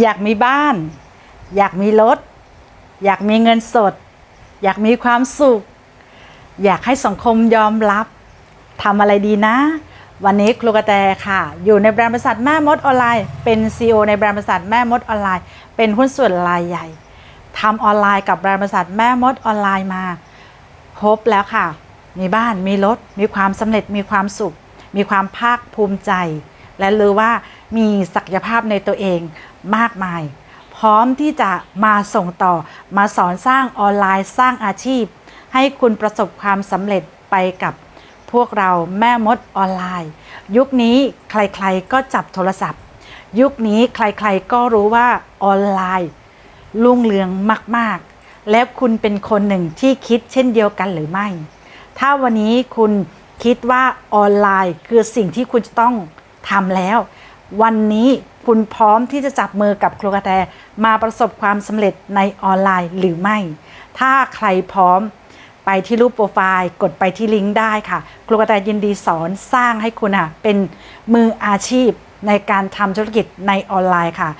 อยากมีบ้าน อยากมีรถ อยากมีเงินสด อยากมีความสุข อยากให้สังคมยอมรับทำอะไรดีนะ วันนี้ครูกระแตค่ะ อยู่ในแบรนด์บริษัทแม่มดออนไลน์ เป็น CEO ในแบรนด์บริษัทแม่มดออนไลน์ เป็นหุ้นส่วนรายใหญ่ทำออนไลน์กับแบรนด์บริษัทแม่มดออนไลน์มาครบแล้วค่ะ มีบ้านมีรถ มีความสำเร็จมีความสุข มีความภาคภูมิใจ และรู้ว่า มีศักยภาพในตัวเองมากมาย พร้อมที่จะมาส่งต่อมาสอนสร้างออนไลน์สร้างอาชีพ ให้คุณประสบความสำเร็จไปกับพวกเราแม่มดออนไลน์ ยุคนี้ใครๆก็จับโทรศัพท์ ยุคนี้ใครๆก็รู้ว่าออนไลน์รุ่งเรืองมากๆ แล้วคุณเป็นคนหนึ่งที่คิดเช่นเดียวกันหรือไม่ ถ้าวันนี้คุณคิดว่าออนไลน์คือสิ่งที่คุณจะต้องทำแล้ว วันนี้คุณพร้อมที่จะจับมือกับครูกระแตมาประสบความสำเร็จในออนไลน์หรือไม่ ถ้าใครพร้อมไปที่รูปโปรไฟล์ กดไปที่ลิงก์ได้ค่ะครูกระแตยินดีสอนสร้างให้คุณอะเป็นมืออาชีพในการทำธุรกิจในออนไลน์ค่ะ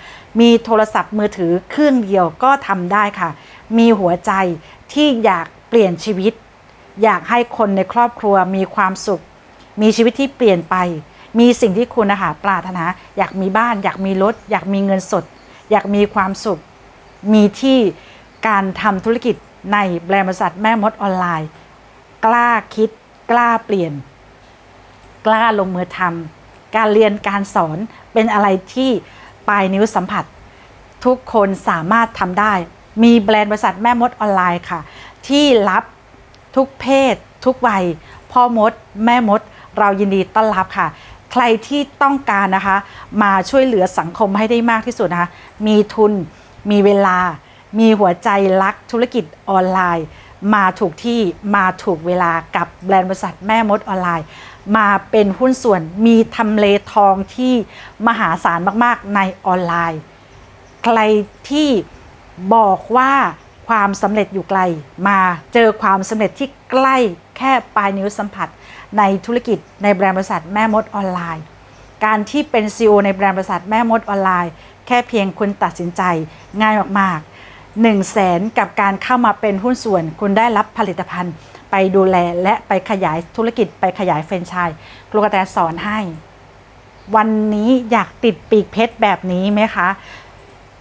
มีโทรศัพท์มือถือเครื่องเดียวก็ทำได้ค่ะ มีหัวใจที่อยากเปลี่ยนชีวิต อยากให้คนในครอบครัวมีความสุข มีชีวิตที่เปลี่ยนไป มีสิ่งที่คุณนะคะปรารถนา อยากมีบ้าน อยากมีรถ อยากมีเงินสด อยากมีความสุข มีที่การทำธุรกิจในแบรนด์บริษัทแม่มดออนไลน์ กล้าคิด กล้าเปลี่ยน กล้าลงมือทำการเรียนการสอนเป็นอะไรที่ปลายนิ้วสัมผัส ทุกคนสามารถทำได้ มีแบรนด์บริษัทแม่มดออนไลน์ค่ะ ที่รับทุกเพศ ทุกวัย พ่อมด แม่มด เรายินดีต้อนรับค่ะ ใครที่ต้องการนะคะ มาช่วยเหลือสังคมให้ได้มากที่สุดนะคะ มีทุน มีเวลา มีหัวใจรักธุรกิจออนไลน์ มาถูกที่มาถูกเวลากับแบรนด์บริษัทแม่มดออนไลน์ มาเป็นหุ้นส่วนมีทำเลทองที่มหาศาลมากๆในออนไลน์ ใครที่บอกว่าความสำเร็จอยู่ไกล มาเจอความสำเร็จที่ใกล้แค่ปลายนิ้วสัมผัส ในธุรกิจในแบรนด์บริษัทแม่มดออนไลน์ การที่เป็น CEO ในแบรนด์บริษัทแม่มดออนไลน์ แค่เพียงคุณตัดสินใจง่ายมากๆ1 0 0 0 0แสนกับการเข้ามาเป็นหุ้นส่วน คุณได้รับผลิตภัณฑ์ ไปดูแลและไปขยายธุรกิจไปขยายแฟรนไชส์ครูกระแตสอนให้ วันนี้อยากติดปีกเพชรแบบนี้ไหมคะ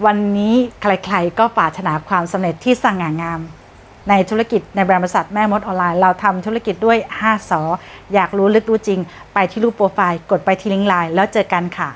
วันนี้ใครๆก็ปรารถนาความสำเร็จที่สง่างาม ในธุรกิจในแบรนด์บริษัทแม่มดออนไลน์ เราทำธุรกิจด้วย 5สออยากรู้ลึกรู้จริง ไปที่รูปโปรไฟล์ กดไปที่ลิงก์ไลน์แล้วเจอกันค่ะ